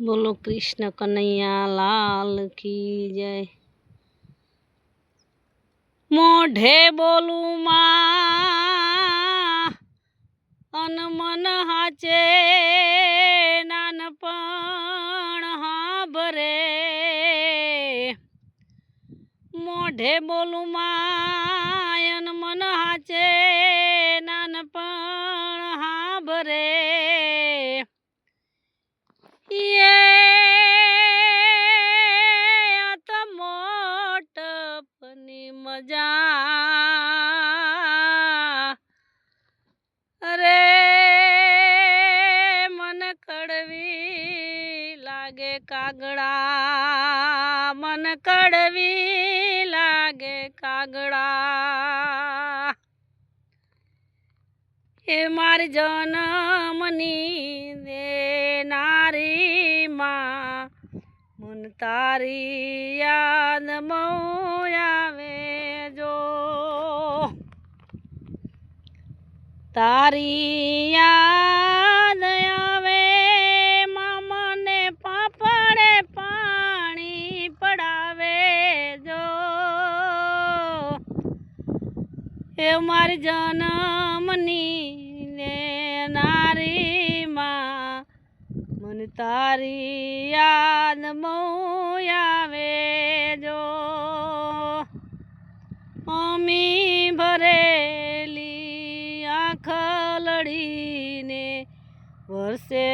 બોલો કૃષ્ણ કનૈયા, લાલ કી જય. મોઢે બોલું માં, અન મન હાચે નાનપણ હાભરે. મોઢે બોલું માયન મન હાચે નાનપણ હાભરે. મજા અરે મન કડવી લાગે કાગડા, મન કડવી લાગે કાગડા. એ મારી જનમની દેનારી માં તારી યાદ બહુ તારી યાદ આવે, મામાને પાપડે પાણી પડાવે જો. એ મારી જનમની ને નારી માં, મને તારી યાદ મો આવે જો. વર્ષે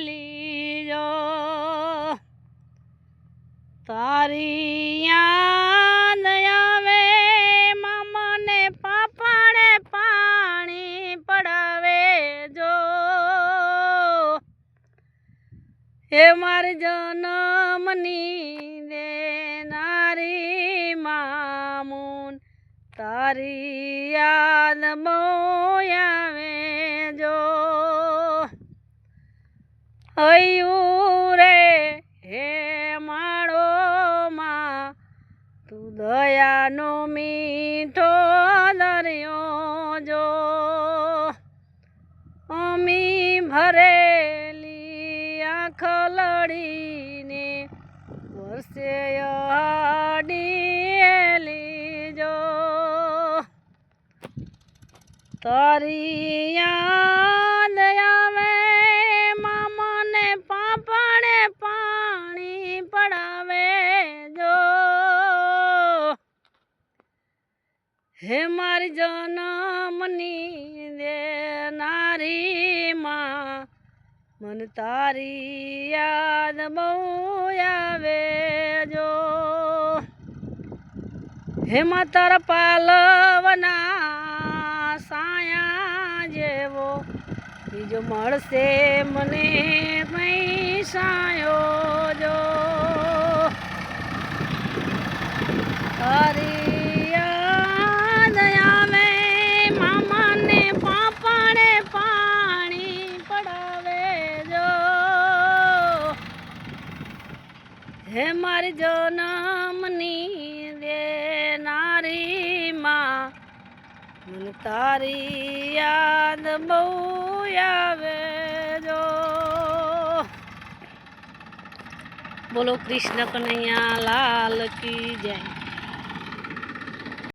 લીજો તારી યાદ આવે, મામાને પાપાને પાણી પડાવે જો હે મારી જનમની દેનારી મામૂન, તારી યાદ બહુ હૈયું રે, હે માળો માં, તું દયાનો મીઠો દરિયો જો. અમી ભરેલી આંખ લડીને વર્ષે અડીએલી જો. તારી હે મારી જનમની દેનારી માં મન તારી યાદ બહુ આવે જો. હે માતર તારા પાલવના સાયા જેવો, બીજો મળશે મને પૈસાયો હે મારી જનમની દેનારી માં મને તારી યાદ બહુ આવે જો. બોલો કૃષ્ણ કનૈયા લાલ કી જય.